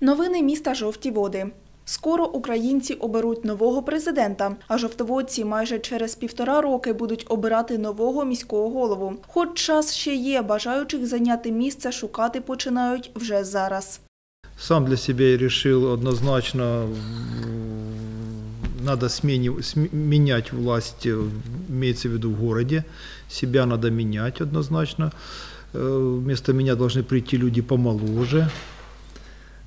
Новини міста Жовті Води. Скоро українці оберуть нового президента, а жовтоводці майже через півтора роки будуть обирати нового міського голову. Хоч час ще є, бажаючих зайняти місце шукати починають вже зараз. Сам для себя я решил однозначно, в- надо смени- см- менять власть, э, имеется в виду в городе. Себя надо менять однозначно. Э, Вместо меня должны прийти люди помоложе.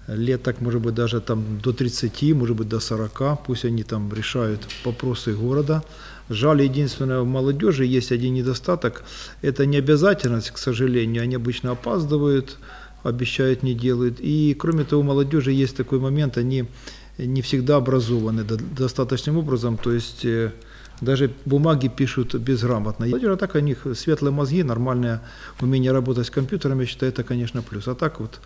Лет так, может быть, даже там до 30, может быть, до 40. Пусть они там решают вопросы города. Жаль, единственное, в молодежи есть один недостаток. Это не обязательность, к сожалению. Они обычно опаздывают, обещают, не делают. И, кроме того, у молодежи есть такой момент, они не всегда образованы до- достаточным образом. То есть э, даже бумаги пишут безграмотно. А так у них светлые мозги, нормальное умение работать с компьютером, я считаю, это, конечно, плюс. А так вот,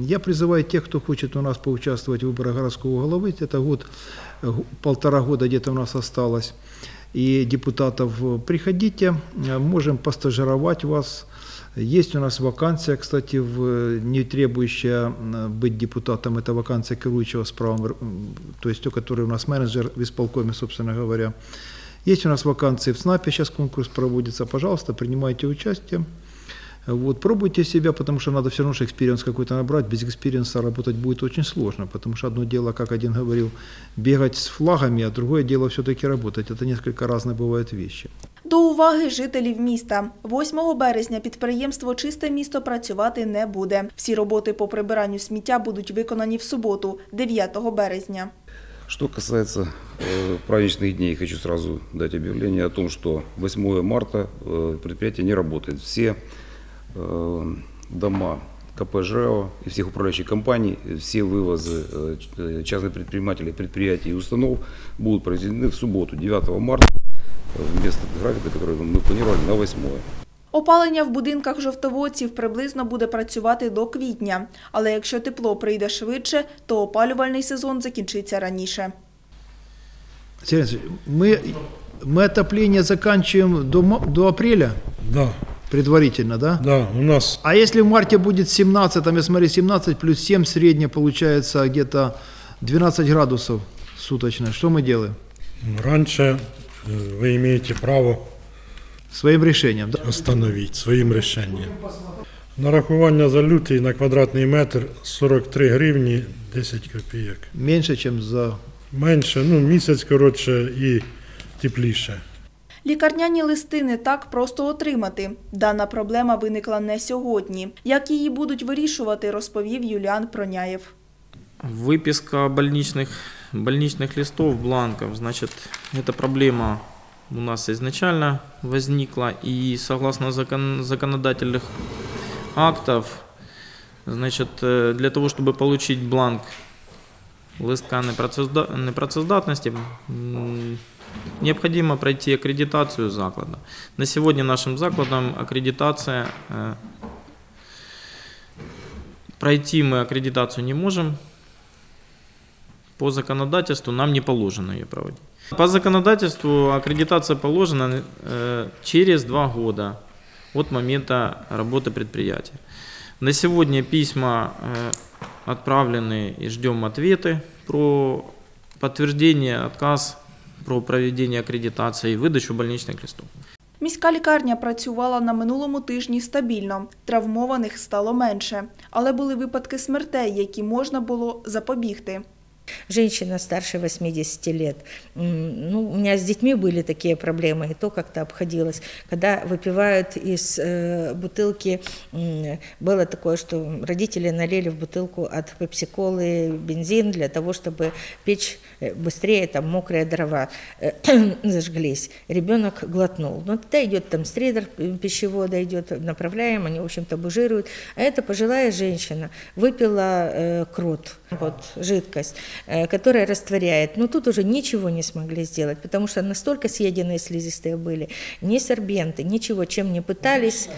я призываю тех, кто хочет у нас поучаствовать в выборах городского головы, это год, полтора года где-то у нас осталось, и депутатов, приходите, можем постажировать вас. Есть у нас вакансия, кстати, в, не требующая быть депутатом, это вакансия керующего справом, м, то есть то, который у нас менеджер в исполкоме, собственно говоря. Есть у нас вакансии в СНАПе, сейчас конкурс проводится, пожалуйста, принимайте участие. Вот, пробуйте себя, потому что надо все равно же экспириенс какой-то набрать. Без экспириенса работать будет очень сложно, потому что одно дело, как один говорил, бегать с флагами, а другое дело все-таки работать. Это несколько разные бывают вещи. До уваги жителів міста. 8 березня підприємство Чисте місто працювати не буде. Всі роботи по прибиранню сміття будуть виконані в суботу, 9 березня. Что касается э, праздничных дней, хочу сразу дать объявление о том, что 8 марта э, предприятие не работает. Все э, дома КП и всех управляющих компаний, все вывозы э, э, частных предпринимателей, предприятий и установ будут произведены в субботу, 9 марта, э, вместо графика, который мы планировали на 8 Опалення в будинках жовтоводців приблизно буде працювати до квітня. Але якщо тепло прийде швидше, то опалювальний сезон закінчиться раніше. Сергей Алексеевич, мы, мы отопление заканчиваем до, ма- до апреля Да, предварительно, да? да, у нас А если в марте будет 17, там я смотрю 17 плюс 7 среднее получается где-то 12 градусов суточно, что мы делаем? раньше э, вы имеете право Своим решением, да? остановить своїм рішенням. Нарахування за лютий на квадратний метр 43 гривні 10 копійок. Меньше, чем за... Менше, ну місяць коротше і тепліше. Лікарняні листи не так просто отримати. Дана проблема виникла не сьогодні. Як її будуть вирішувати, розповів Юліан Проняєв. Выписка больничных, больничных листов, бланков, значит, эта проблема у нас изначально возникла, и согласно закон, законодательных актов, значит, э, для того, чтобы получить бланк листка непрацезда- непрацездатности, необходимо пройти аккредитацию заклада. На сегодня нашим закладом аккредитация э, Пройти мы аккредитацию не можем. По законодательству нам не положено ее проводить. По законодательству аккредитация положена э, через два года от момента работы предприятия. На сегодня письма э, отправлены и ждем ответы про подтверждение, отказ, про проведение аккредитации и выдачу больничных листов. Міська лікарня працювала на минулому тижні стабільно, травмованих стало менше, але були випадки смертей, які можна було запобігти. Женщина старше 80 лет. Ну, у меня с детьми были такие проблемы, и то как-то обходилось. Когда выпивают из э, бутылки, м, было такое, что родители налили в бутылку от пепсиколы бензин для того, чтобы печь э, быстрее, там мокрые дрова э, зажглись. Ребенок глотнул. Но тогда идет там стридер э, пищевода, идет, направляем, они, в общем-то, бужируют. А эта пожилая женщина выпила э, крот, вот, жидкость. Э, которая растворяет. Но тут уже ничего не смогли сделать, потому что настолько съеденные слизистые были. Ни сорбенты, ничего, чем не пытались.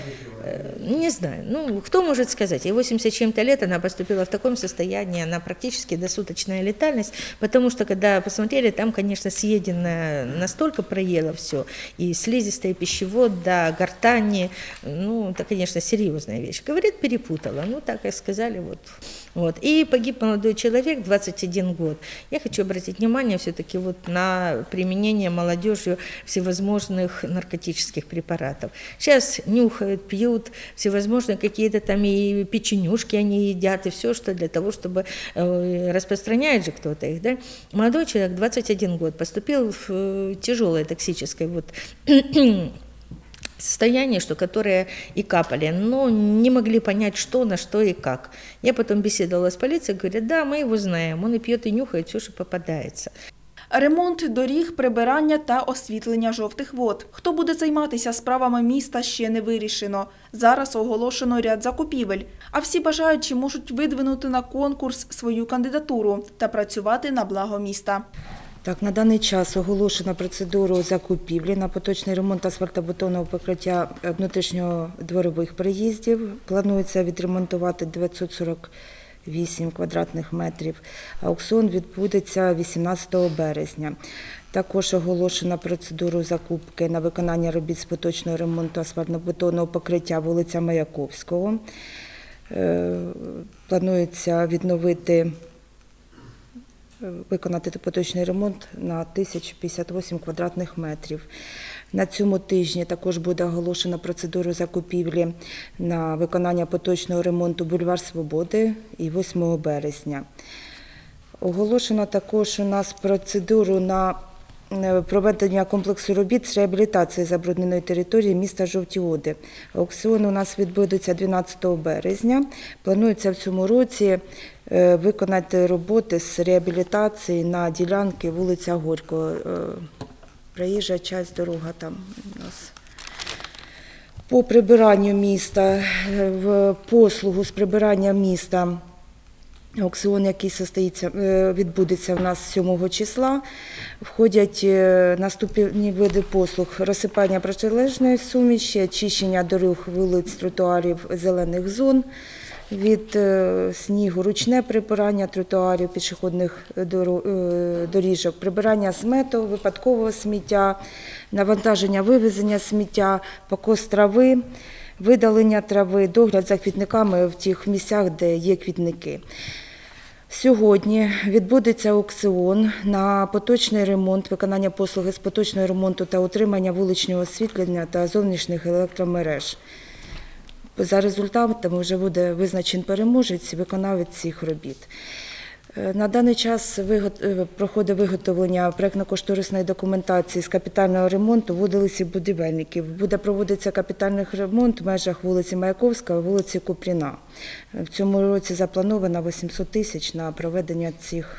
Э, Не знаю, ну, кто может сказать? Ей 80 чем-то лет, она поступила в таком состоянии, она практически досуточная летальность, потому что, когда посмотрели, там, конечно, съедено настолько проело все, и слизистый пищевод, да, гортани, ну, это, конечно, серьезная вещь. Говорит, перепутала, ну, так и сказали, вот. Вот. И погиб молодой человек, 21 год. Я хочу обратить внимание все-таки вот на применение молодежью всевозможных наркотических препаратов. Сейчас нюхают, пьют всевозможные какие-то там и печенюшки они едят, и все, что для того, чтобы э, распространяет же кто-то их, да. Молодой человек, 21 год, поступил в э, тяжелое токсическое вот состояние, что которые и капали, но не могли понять, что, на что и как. Я потом беседовала с полицией, говорят, да, мы его знаем, он и пьет, и нюхает все, что попадается. Ремонт доріг, прибирання та освітлення жовтих вод. Хто буде займатися справами міста, ще не вирішено. Зараз оголошено ряд закупівель, а всі бажаючі можуть видвинути на конкурс свою кандидатуру та працювати на благо міста. Так, на даний час оголошено процедуру закупівлі на поточний ремонт асфальтобетонного покриття внутрішньодворових приїздів. Планується відремонтувати 948 квадратних метрів. Аукціон відбудеться 18 березня. Також оголошено процедуру закупки на виконання робіт з поточного ремонту асфальтобетонного покриття вулиця Маяковського. Е, Планується відновити виконати поточний ремонт на 1058 квадратних метрів. На цьому тижні також буде оголошена процедура закупівлі на виконання поточного ремонту Бульвар Свободи і 8 березня. Оголошено також у нас процедуру на проведення комплексу робіт з реабілітації забрудненої території міста Жовті Оди. Аукціон у нас відбудеться 12 березня. Планується в цьому році е, виконати роботи з реабілітації на ділянки вулиця Горького. Е, Проїжджа часть дорога там у нас. По прибиранню міста, е, в послугу з прибирання міста Аукціон, який состоїться, е, відбудеться в нас 7 числа, входять е, наступні види послуг розсипання протилежної суміші, очищення доріг, вулиць, тротуарів, зелених зон, від е, снігу, ручне прибирання тротуарів, пішохідних доріжок, прибирання смету, випадкового сміття, навантаження вивезення сміття, покос трави, видалення трави, догляд за квітниками в тих місцях, де є квітники. Сьогодні відбудеться аукціон на поточний ремонт, виконання послуги з поточного ремонту та утримання вуличного освітлення та зовнішніх електромереж. За результатами вже буде визначений переможець і виконавець цих робіт. Е, На даний час е, проходить виготовлення проєктно-кошторисної документації з капітального ремонту вулиці будівельників. Буде проводитися капітальний ремонт в межах вулиці Маяковська, вулиці Купріна. Е, В цьому році заплановано 800 тисяч на проведення цих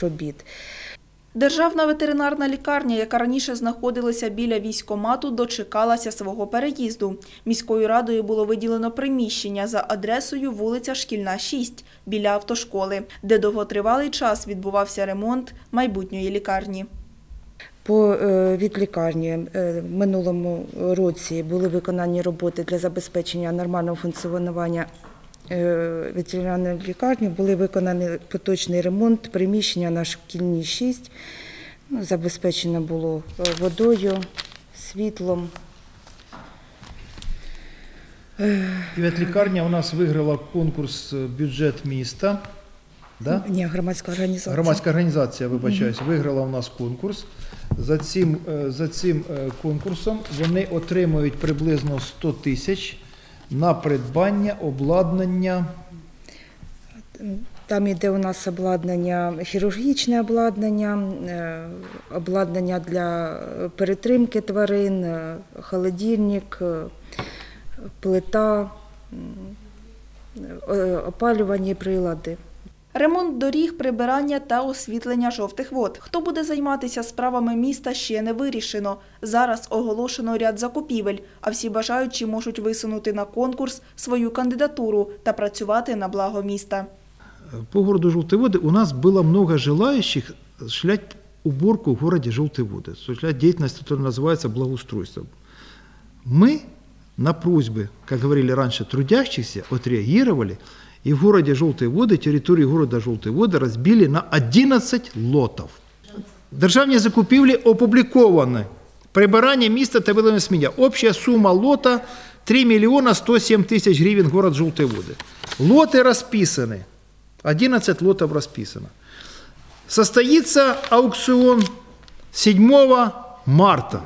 робіт. Державна ветеринарна лікарня, яка раніше знаходилася біля військомату, дочекалася свого переїзду. Міською радою було виділено приміщення за адресою вулиця Шкільна, 6, біля автошколи, де довготривалий час відбувався ремонт майбутньої лікарні. По е, від лікарні е, в минулому році були виконані роботи для забезпечення нормального функціонування ветеринарної лікарні. Були виконані поточний ремонт приміщення на шкільній 6. Ну, Забезпечено було е, водою, світлом. І ветлікарня у нас виграла конкурс е, бюджет міста. Да? Ні, громадська організація. Громадська організація, вибачаюсь, виграла у нас конкурс. За цим, е, за цим е, конкурсом вони отримують приблизно 100 тисяч на придбання обладнання. Там іде у нас обладнання, хірургічне обладнання, е, обладнання для перетримки тварин, е, холодильник, е, плита, опалювані прилади. Ремонт доріг, прибирання та освітлення жовтих вод. Хто буде займатися справами міста, ще не вирішено. Зараз оголошено ряд закупівель, а всі бажаючі можуть висунути на конкурс свою кандидатуру та працювати на благо міста. по городу Желтые воды у нас было много желающих шлять уборку в городе Желтые воды, осуществлять деятельность, которая называется благоустройством. Мы на просьбы, как говорили раньше, трудящихся отреагировали и в городе Желтые воды, территорию города Желтые воды разбили на 11 лотов. Державні закупівлі опубліковані. Прибирання міста та виливання сміття. Обща сума лота 3 мільйона 107 тисяч гривень город Желтые воды. Лоты расписаны. 11 лотов расписано. Состоится аукцион 7 марта.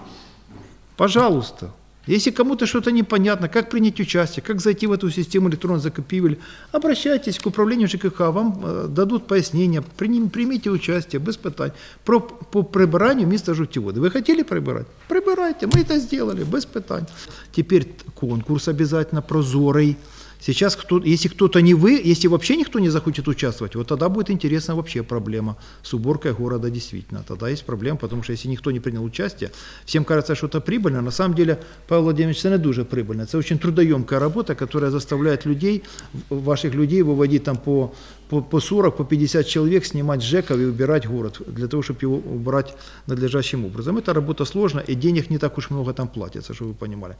Пожалуйста, если кому-то что-то непонятно, как принять участие, как зайти в эту систему электронной закупівель, обращайтесь к управлению ЖКХ, вам э, дадут пояснения, примите участие без питань про, по прибиранию места жутеводы. Вы хотели прибирать? Прибирайте, мы это сделали, без питань. Теперь конкурс обязательно прозорый. Сейчас, кто, если кто-то не вы, если вообще никто не захочет участвовать, вот тогда будет интересна вообще проблема с уборкой города действительно. Тогда есть проблема, потому что если никто не принял участие, всем кажется, что это прибыльно. На самом деле, Павел Владимирович, это не дуже прибыльно. Это очень трудоемкая работа, которая заставляет людей, ваших людей выводить там по, по, по 40, по 50 человек, снимать ЖЭКов и убирать город, для того, чтобы его убрать надлежащим образом. Эта работа сложная, и денег не так уж много там платится, чтобы вы понимали.